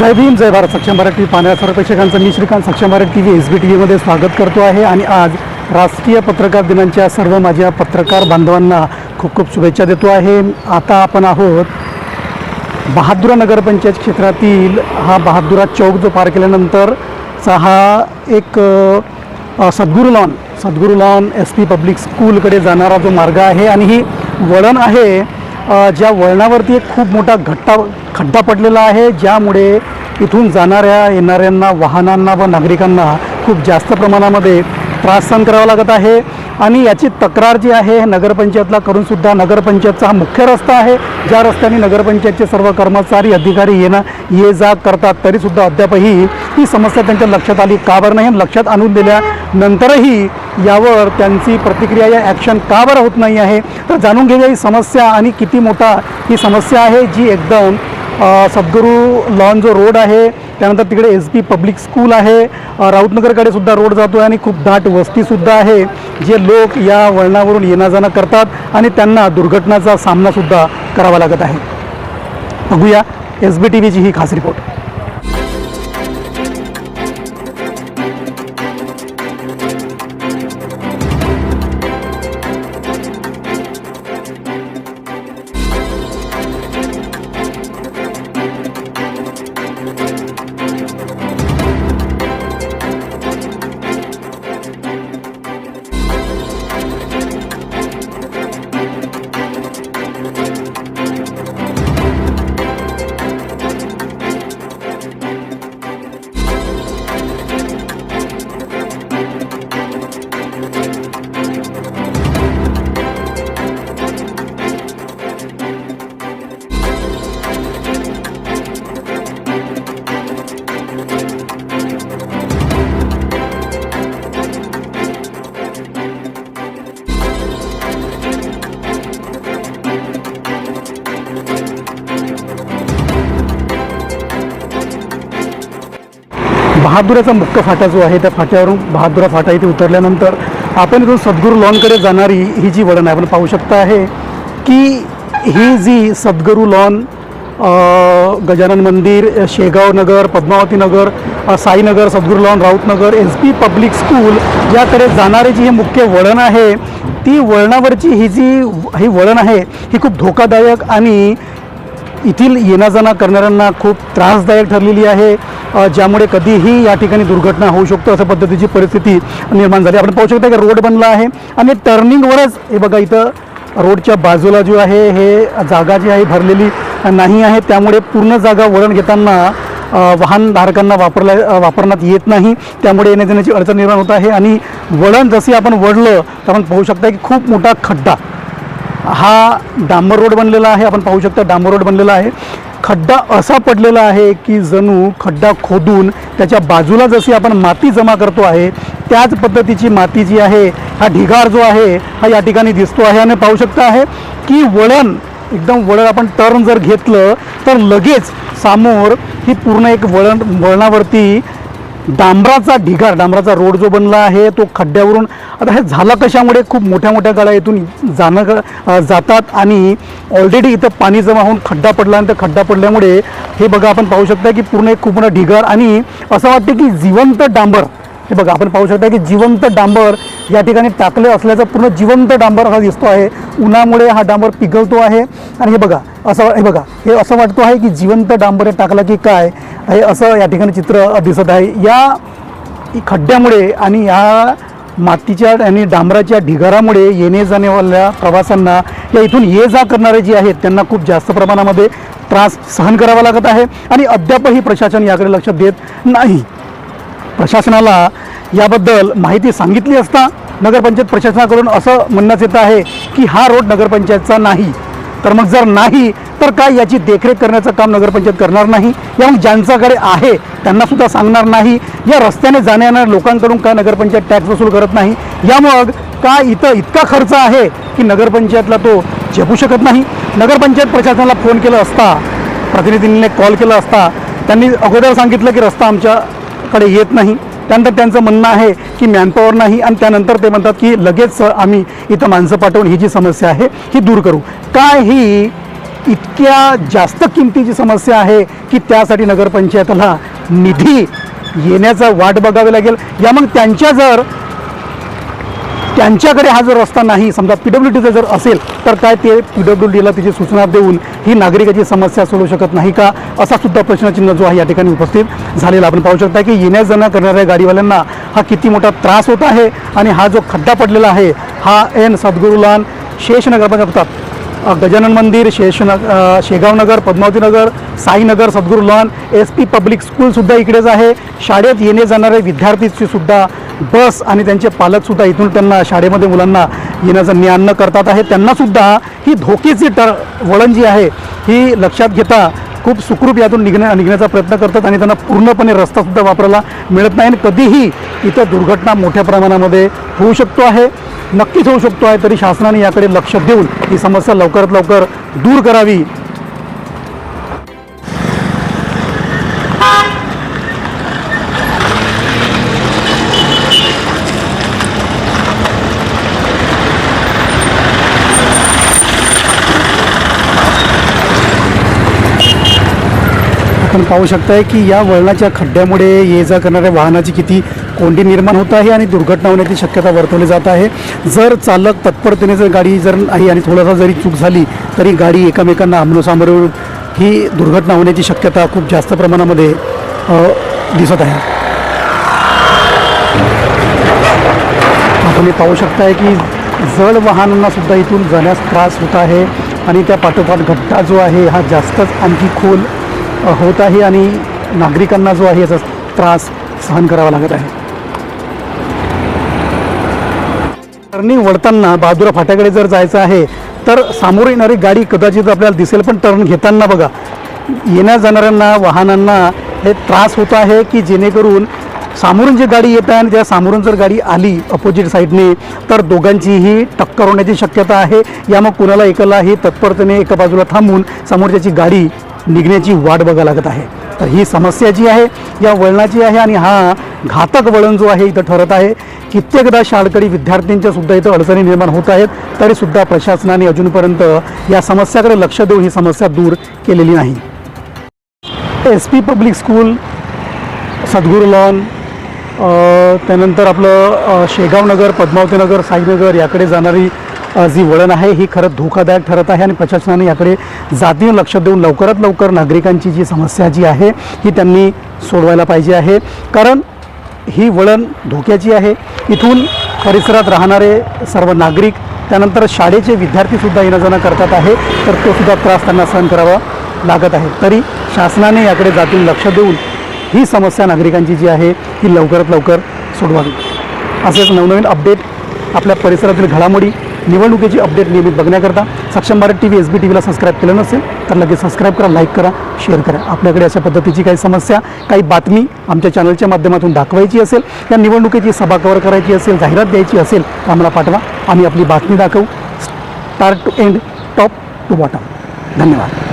जय भीम जय भारत सक्षम Bharat T V पाण्या सर्व प्रेक्षकांचं मी Shrikant Saksham Bharat T V S B T व्हीमध्ये स्वागत करतो आहे. आणि आज राष्ट्रीय पत्रकार दिनांच्या सर्व माझ्या पत्रकार बांधवांना खूप खूप शुभेच्छा देतो आहे. आता आपण आहोत बहादुरा नगरपंचायत क्षेत्रातील हा बहादुरा चौक जो पार केल्यानंतरचा हा एक अ, Sadguru lawn Sadguru lawn S P public स्कूलकडे जाणारा जो मार्ग आहे. आणि ही वळण आहे ज्या वळणावरती एक खूप मोठा घट्टा खड्डा पडलेला आहे ज्यामुळे इथून जाणाऱ्या येणाऱ्यांना वाहनांना व नागरिकांना खूप जास्त प्रमाणामध्ये त्रास सहन करावा लागत आहे. आणि याची तक्रार जी आहे हे नगरपंचायतला करूनसुद्धा नगरपंचायतचा हा मुख्य रस्ता आहे. ज्या रस्त्याने नगरपंचायतचे सर्व कर्मचारी अधिकारी येणं ये जा करतात तरीसुद्धा अद्यापही ही समस्या त्यांच्या लक्षात आली का बरं नाही? आणि लक्षात आणून दिल्यानंतरही यावर त्यांची प्रतिक्रिया या ॲक्शन का बरं होत नाही आहे? तर जाणून घेऊया ही समस्या आणि किती मोठा ही समस्या आहे जी एकदम सद्गुरू लॉन जो रोड आहे त्यानंतर तिकडे एस पी पब्लिक स्कूल आहे. राऊतनगरकडे सुद्धा रोड जातो आहे आणि खूप दाट वस्तीसुद्धा आहे जे लोक या वळणावरून येणं जाणं करतात आणि त्यांना दुर्घटनाचा सामनासुद्धा करावा लागत आहे. बघूया एस बी टी व्हीची ही खास रिपोर्ट बहादुराचा मुख्य फाटा जो आहे त्या फाट्यावरून बहादुरा फाटा इथे उतरल्यानंतर आपण इथून सद्गुरू लॉनकडे जाणारी ही जी वळण आहे आपण पाहू शकता आहे की ही जी सद्गुरू लॉन गजानन मंदिर शेगाव नगर Padmavati Nagar Sainagar Sadguru lawn Rautnagar S P public school याकडे जाणारी जी हे मुख्य वळण आहे ती वळणावरची ही जी ही वळण आहे ही खूप धोकादायक आणि येथील येणाजाणा करणाऱ्यांना खूप त्रासदायक ठरलेली आहे. ज्यामुळे कधीही या ठिकाणी दुर्घटना होऊ शकतो अशा पद्धतीची परिस्थिती निर्माण झाली. आपण पाहू शकता की रोड बनला आहे आणि टर्निंगवरच हे बघा इथं रोडच्या बाजूला जो आहे हे जागा जी आहे भरलेली नाही आहे. त्यामुळे पूर्ण जागा वळण घेताना वाहनधारकांना वापरल्या वापरण्यात येत नाही. त्यामुळे येण्या जाण्याची अडचण निर्माण होत आहे आणि वळण जसे आपण वळलं तर आपण पाहू शकता की खूप मोठा खड्डा हा डांबर रोड बनलेला आहे. आपण पाहू शकता डांबर रोड बनलेला आहे. खड्डा असा पडलेला आहे की जणू खड्डा खोदून त्याच्या बाजूला जशी आपण माती जमा करतो आहे त्याच पद्धतीची माती जी आहे हा ढिगार जो आहे हा या ठिकाणी दिसतो आहे. आणि पाहू शकता आहे की वळण एकदम वळण आपण टर्न जर घेतलं तर लगेच समोर ही पूर्ण एक वळण वळणावरती डांबराचा ढिगार डांबराचा रोड जो बनला आहे तो खड्ड्यावरून आता हे झालं कशामुळे? खूप मोठ्या मोठ्या गाड्या इथून जाणं जातात आणि ऑलरेडी इथं पाणी जमा होऊन खड्डा पडला आणि त्या खड्डा पडल्यामुळे हे बघा आपण पाहू शकता की पूर्ण एक खूप मोठा ढिगार आणि असं वाटतं की जिवंत डांबर हे बघा आपण पाहू शकता की जिवंत डांबर या ठिकाणी टाकले असल्याचा पूर्ण जिवंत डांबर हा दिसतो आहे. उन्हामुळे हा डांबर पिघलतो आहे. आणि हे बघा असं हे बघा हे असं वाटतो आहे की जिवंत डांबर हे टाकलं की काय? हे असं या ठिकाणी चित्र दिसत आहे. या खड्ड्यामुळे आणि या मातीच्या आणि डांबराच्या ढिगारामुळे येणे जाणेवाल्या प्रवाशांना या इथून ये जा करणारे जे आहेत त्यांना खूप जास्त प्रमाणामध्ये त्रास सहन करावा लागत आहे. आणि अद्यापही प्रशासन याकडे लक्ष देत नाही. प्रशासनाला याबद्दल माहिती सांगितली असता नगरपंचायत प्रशासनाकडून असं म्हणण्यात येत आहे की हा रोड नगरपंचायतचा नाही. तर मग जर नाही तर काय याची देखरेख करण्याचं काम नगरपंचायत करणार नाही? या मग ज्यांच्याकडे आहे त्यांना सुद्धा सांगणार नाही. या रस्त्याने जाण्या लोकांकडून काय नगरपंचायत टॅक्स वसूल करत नाही? या मग का इथं इतका खर्च आहे की नगरपंचायतला तो झेपू शकत नाही? नगरपंचायत प्रशासनाला फोन केला असता प्रतिनिधींनी कॉल केला असता त्यांनी अगोदर सांगितलं की रस्ता आमच्या कडे येत नाही. त्यानंतर त्यांचं म्हणणं आहे की मॅनपॉवर नाही आणि त्यानंतर ते म्हणतात की लगेच आम्ही इथं माणसं पाठवून ही जी समस्या आहे ही दूर करू. काय ही इतक्या जास्त किमतीची समस्या आहे की त्यासाठी नगरपंचायतला निधी येण्याचा वाट बघावी लागेल. या मग त्यांच्या जर त्यांच्याकडे हा जर रस्ता नाही समजा पी डब्ल्यू डीचा जर असेल तर काय ते पी डब्ल्यू डीला तिची सूचना देऊन ही नागरिकाची समस्या सोडवू शकत नाही का? असा सुद्धा प्रश्नचिन्ह जो आहे या ठिकाणी उपस्थित झालेला आपण पाहू शकता की येण्या जाण्या करणाऱ्या गाडीवाल्यांना हा किती मोठा त्रास होत आहे आणि हा जो खड्डा पडलेला आहे हा एन सद्गुरुलान शेषनगर होतात गजानन मंदिर शेषनग Shegaonnagar Padmavatinagar Sainagar Sadguru lawn S P public स्कूलसुद्धा इकडेच आहे. शाळेत येणे जाणारे विद्यार्थीची सुद्धा बस आणि त्यांचे पालकसुद्धा इथून त्यांना शाळेमध्ये मुलांना येण्याचं ज्ञान न करतात आहे त्यांनासुद्धा ही धोक्याची ट वळण जी आहे ही लक्षात घेता खूप सुखरूप यातून निघण्या निघण्याचा प्रयत्न करतात आणि त्यांना पूर्णपणे रस्तासुद्धा वापरायला मिळत नाही आणि कधीही इथं दुर्घटना मोठ्या प्रमाणामध्ये होऊ शकतो आहे. नक्कीच होऊ शकतो आहे तरी शासनाने याकडे लक्ष देऊन ही समस्या लवकरात लवकर दूर करावी. आपण पाहू शकताय की या वळणाच्या खड्ड्यामुळे ये जा करणाऱ्या वाहनाची किती कोंडी निर्माण होत आहे आणि दुर्घटना होण्याची शक्यता वर्तवली जात आहे. जर चालक तत्परतेने जर गाडी जर नाही आणि थोडासा जरी चूक झाली तरी गाडी एकमेकांना आमनोसामोर ही दुर्घटना होण्याची शक्यता खूप जास्त प्रमाणामध्ये दिसत आहे. तुम्ही पाहू शकताय की जड वाहनांना सुद्धा इथून जाण्यास त्रास होत आहे आणि त्या पाठोपाठ घट्टा जो आहे हा जास्तच आणखी खोल होत आहे आणि नागरिकांना जो आहे याचा त्रास सहन करावा लागत आहे. टर्निंग वळताना बहादुरा फाट्याकडे जर जायचं आहे तर सामोर येणारी गाडी कदाचित आपल्याला दिसेल पण टर्न घेताना बघा येण्या जाणाऱ्यांना वाहनांना हे त्रास होत आहे की जेणेकरून सामोरून जी गाडी येत आहे आणि त्या सामोरून जर गाडी आली अपोजिट साईडने तर दोघांचीही टक्कर होण्याची शक्यता आहे. या मग कुणाला एकाला ही तत्परतेने एका बाजूला थांबून समोरच्याची गाडी निघण्याची वाट बघा लागत आहे. तर ही समस्या जी आहे या वळणाची आहे आणि हा घातक वळण जो आहे इथं ठरत आहे कित्येकदा शाळकरी विद्यार्थ्यांच्या सुद्धा इथं अडचणी निर्माण होत आहेत तरीसुद्धा प्रशासनाने अजूनपर्यंत या समस्याकडे लक्ष देऊन ही समस्या दूर केलेली नाही. S P public school Sadguru lawn त्यानंतर आपलं शेगावनगर पद्मावती नगर साईनगर याकडे जाणारी जी वळण आहे ही खरंच धोकादायक ठरत आहे आणि प्रशासनाने याकडे जातीनं लक्ष देऊन लवकरात लवकर नागरिकांची जी समस्या जी आहे ही त्यांनी सोडवायला पाहिजे आहे. कारण ही वळण धोक्याची आहे. इथून परिसरात राहणारे सर्व नागरिक त्यानंतर शाळेचे विद्यार्थीसुद्धा येणं जाणं करतात आहे तर तो सुद्धा त्रास त्यांना सहन करावा लागत आहे. तरी शासनाने याकडे जातीन लक्ष देऊन ही समस्या नागरिकांची जी आहे ही लवकरात लवकर सोडवावी. असेच नवनवीन अपडेट आपल्या परिसरातील घडामोडी निवडणुकीची अपडेट नियमित बघण्याकरता Saksham Bharat T V S B T व्हीला subscribe केलं नसेल तर लगेच सबस्क्राईब करा लाईक करा शेअर करा. आपल्याकडे अशा पद्धतीची काही समस्या काही बातमी आमच्या चॅनलच्या माध्यमातून दाखवायची असेल या निवडणुकीची सभा कव्हर करायची असेल जाहिरात द्यायची असेल तर आम्हाला पाठवा. आम्ही आपली बातमी दाखवू. Start to end top to bottom धन्यवाद.